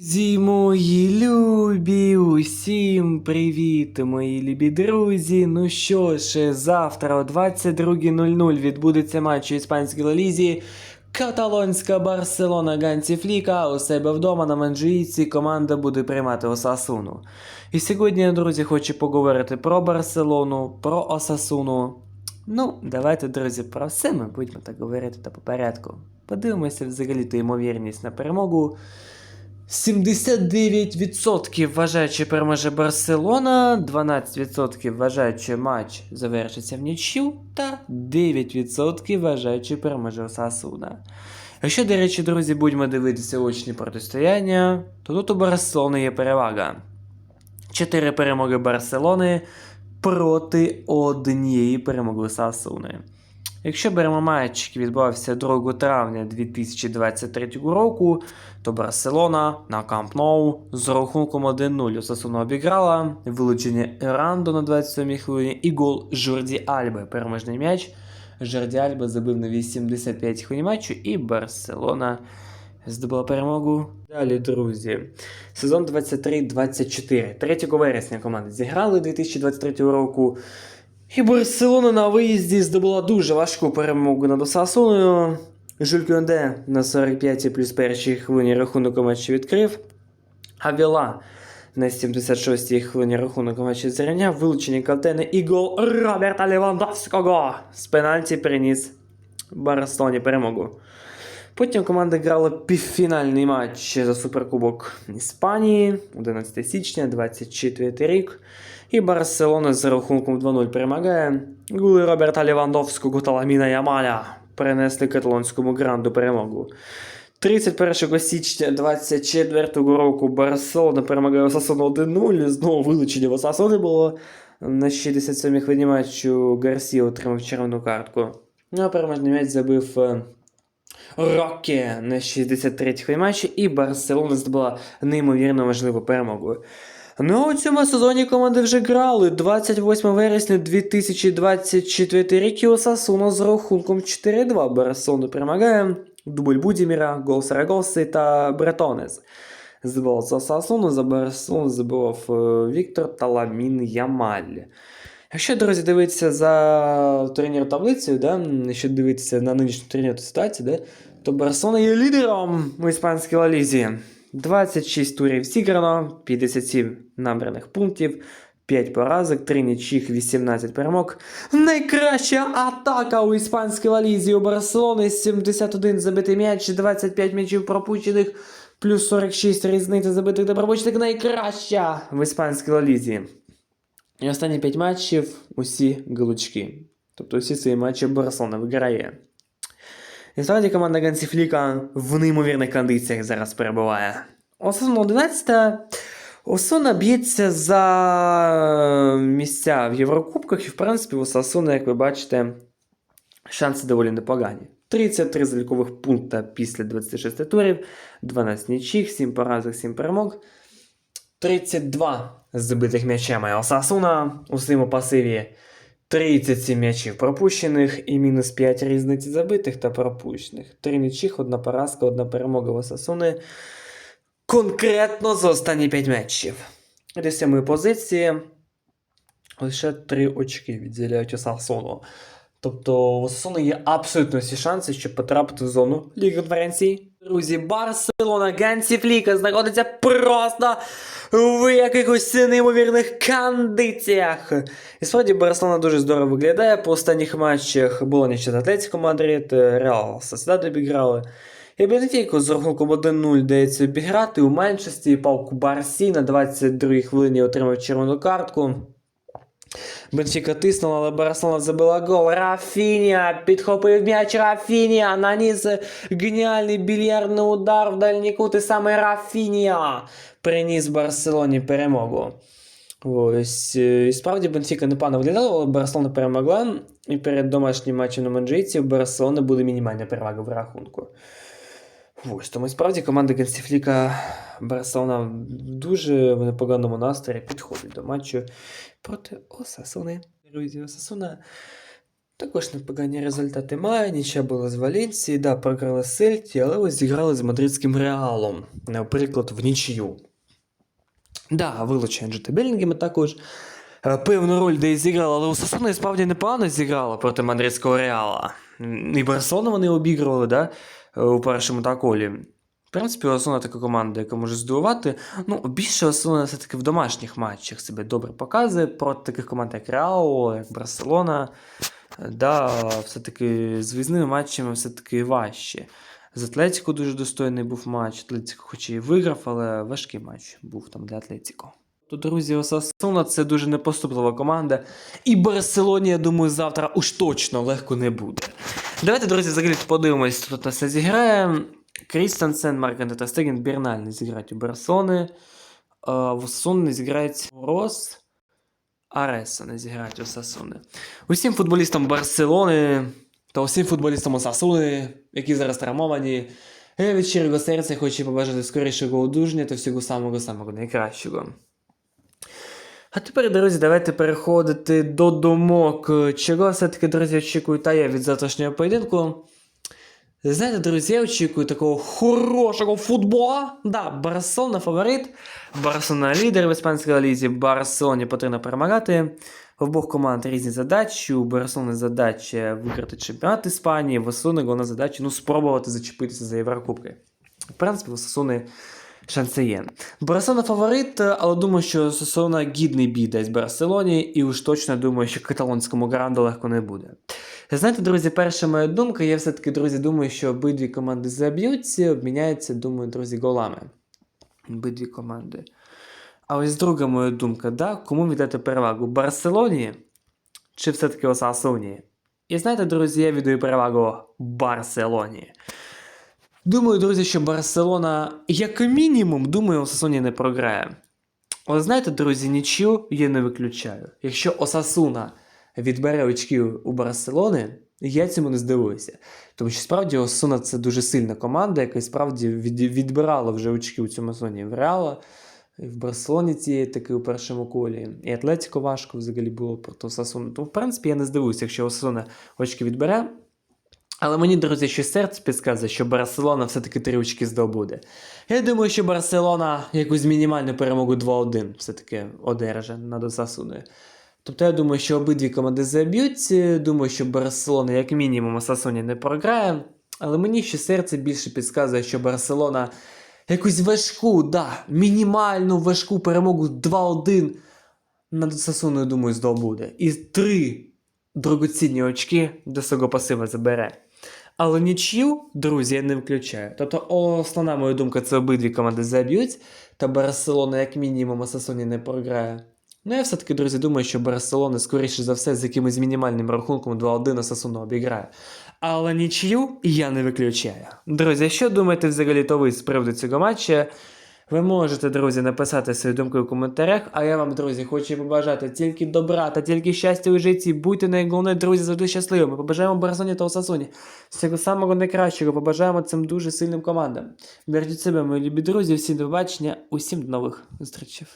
Друзі мої любі, усім привіт, мої любі друзі. Ну що ж, завтра о 22.00 відбудеться матч у іспанській лалізі. Каталонська Барселона Ганці Фліка у себе вдома на Манджуїці команда буде приймати Осасуну. І сьогодні, друзі, хочу поговорити про Барселону, про Осасуну. Ну, давайте, друзі, про все ми будемо так говорити та по порядку. Подивимося взагалі ту ймовірність на перемогу. 79% вважають, що переможе Барселона, 12% вважають, що матч завершиться в нічю, та 9% вважають, що переможе Сасуна. Якщо, до речі, друзі, будемо дивитися очні протистояння, то тут у Барселони є перевага. 4 перемоги Барселони проти однієї перемоги Сасуни. Якщо беремо матч, який відбувався 2 травня 2023 року, то Барселона на Камп Ноу з рахунком 1-0 Осасуну обіграла, вилучення Ерандо на 27-й хвилині і гол Жорді Альби. Переможний м'яч. Жорді Альба забив на 85 хвилин матчу, і Барселона здобула перемогу. Далі, друзі. Сезон 23-24. 3 вересня команди зіграли 2023 року. І Барселона на виїзді здобула дуже важку перемогу над Осасуною. Жюль Кюнде на 45 плюс першій хвилині рахунок матчі відкрив. А Віла на 76-й хвилині рахунок матчі зрівняв. Вилучення Калтени і гол Роберта Левандовського з пенальті приніс Барселоні перемогу. Потім команда грала півфінальний матч за Суперкубок Іспанії 11 січня 24 рік. І Барселона з рахунком 2-0 перемагає. Гули Роберта Левандовського та Ямаля принесли каталонському гранду перемогу. 31 січня 24 року Барселона перемагає Осасуну 1-0. Знову вилучення в Осасуни було. На 67-й хвилині матчу Гарсі отримав червону картку. Ну а переможний м'яч забив е, Рокі на 63-й хвилині матчі, і Барселона здобула неймовірно важливу перемогу. Ну, а у цьому сезоні команди вже грали 28 вересня 2024 рік і з рахунком 4-2. Барселону перемагає. Дубль Будіміра, гол Сарагоси та Бретонес. Забивав за Осасуну, за Барселону забивав е, Віктор та Ямаль. Якщо, друзі, дивитися за турнір таблицею, да, якщо дивитися на нинішню турнірну ситуацію, да, то Барселона є лідером у іспанській лалізі. 26 турів зіграно, 57 набраних пунктів, 5 поразок, 3 нічих, 18 перемог. Найкраща атака у іспанській лалізі у Барселони 71 забитий м'яч, 25 м'ячів пропущених, плюс 46 різниця забитих та пропущених. Найкраща в іспанській лалізі. І останні 5 матчів усі галучки. Тобто всі ці матчі Барселона виграє. І справді команда Гансі Фліка в неймовірних кондиціях зараз перебуває. Осуна 11 Осуна б'ється за місця в Єврокубках, і в принципі у Осасуна, як ви бачите, шанси доволі непогані. 33 залікових пункта після 26 турів, 12 нічих, 7 поразок, 7 перемог. 32 забитих м'ячами Осасуна у своєму пасиві. 37 м'ячів пропущених і мінус 5 різниці забитих та пропущених. Три нічих, одна поразка, одна перемога в Осасуни. Конкретно за останні 5 матчів. До сьомої позиції лише 3 очки відділяють Осасуну. Тобто у Осасуни є абсолютно всі шанси, щоб потрапити в зону Ліги конференції. Друзі, Барселона Гансі Фліка знаходиться просто в якихось неймовірних кондиціях. І справді Барселона дуже здорово виглядає. По останніх матчах було нічого Атлетико Мадрид, Реал Сосідад обіграли. І Бенфіку з рахунком 1-0 дається обіграти. У меншості палку Барсі на 22-й хвилині отримав червону картку. Бенфіка тиснула, але Барселона забила гол. Рафінія підхопив м'яч Рафінія. Наніс геніальний більярдний удар в дальній кут. І саме Рафінія приніс Барселоні перемогу. Ось, е, і справді Бенфіка непогано виглядала, але Барселона перемогла. І перед домашнім матчем на Манджейці у Барселони буде мінімальна перевага в рахунку. Ось, тому справді команда Генсіфліка Барселона в дуже непоганому настрої підходить до матчу проти Осасуни. Друзі, Осасуна Також непогані результати має, нічия була з Валенції, да, програли Сельті, але ось зіграли з мадридським Реалом, наприклад, в нічию. Да, вилучення Джета Белінгема також е, певну роль де і зіграла, але у Сосуна і справді непогано зіграла проти мадридського Реала. І Барселону вони обігрували, да, у першому таколі. В принципі, Осуна така команда, яка може здивувати. Ну, більше Осуна все-таки в домашніх матчах себе добре показує проти таких команд, як Реал, як Барселона. Е, Да, все-таки з виїзними матчами все-таки важче. З Атлетіко дуже достойний був матч. Атлетіко хоч і виграв, але важкий матч був там для Атлетіко. То, друзі, Осасуна це дуже непоступлива команда. І Барселоні, я думаю, завтра уж точно легко не буде. Давайте, друзі, взагалі подивимось, хто тут нас зіграє. Крістенсен, Марк Антетастеген, Бірналь не зіграють у Барселони. В Осасуни не зіграють Рос. Ареса не зіграють у Сасуни. Усім футболістам Барселони та усім футболістам Осасуни, які зараз травмовані, я від щирого серця хочу побажати скорішого одужання та всього самого-самого найкращого. А тепер, друзі, давайте переходити до думок. Чого все-таки, друзі, очікую та я від завтрашнього поєдинку. Знаєте, друзі, я очікую такого хорошого футбола. Да, Барселона фаворит, Барселона лідер в іспанській лізі, Барселоні потрібно перемагати. В обох команд різні задачі. У Барселони задача виграти чемпіонат Іспанії, в Осуни головна задача ну, спробувати зачепитися за Єврокубки. В принципі, у Сосуни шанси є. Барселона фаворит, але думаю, що Сосуна гідний бій дасть Барселоні, і уж точно думаю, що каталонському гранду легко не буде. Знаєте, друзі, перша моя думка, я все-таки, друзі, думаю, що обидві команди заб'ються, обміняються, думаю, друзі, голами. Обидві команди. А ось друга моя думка, да? кому віддати перевагу? Барселоні чи все-таки Осасуні? І знаєте, друзі, я віддаю перевагу Барселоні. Думаю, друзі, що Барселона, як мінімум, думаю, Осасуні не програє. Але знаєте, друзі, нічого я не виключаю. Якщо Осасуна відбере очків у Барселони, я цьому не здивуюся. Тому що справді Осасуна це дуже сильна команда, яка справді відбирала вже очки у цьому сезоні в Реала. В Барселоні цієї таки у першому колі. І Атлетико важко взагалі було проти Осасуни. Тому, в принципі, я не здивуюся, якщо Осасуна очки відбере. Але мені, друзі, що серце підказує, що Барселона все-таки три очки здобуде. Я думаю, що Барселона якусь мінімальну перемогу 2-1 все-таки одержа над Осасуною. Тобто я думаю, що обидві команди заб'ються. Думаю, що Барселона, як мінімум, Осасуні не програє. Але мені ще серце більше підказує, що Барселона якусь важку, да, мінімальну важку перемогу 2-1 над Осасуною, думаю, здобуде. І три дорогоцінні очки до свого пасива забере. Але нічів, друзі, я не включаю. Тобто, основна моя думка, це обидві команди заб'ють, та Барселона, як мінімум, Сасоні не програє. Ну, я все-таки, друзі, думаю, що Барселона, скоріше за все, з якимось мінімальним рахунком 2-1 Осасуну обіграє. Але нічию я не виключаю. Друзі, що думаєте взагалі то ви з приводу цього матча? Ви можете, друзі, написати свою думку у коментарях, а я вам, друзі, хочу побажати тільки добра та тільки щастя у житті. Будьте найголовніше, друзі, завжди щасливими. Побажаємо Барсоні та Осасуні. Всього самого найкращого. Побажаємо цим дуже сильним командам. Бережіть себе, мої любі друзі, всім до побачення, усім до нових зустрічей.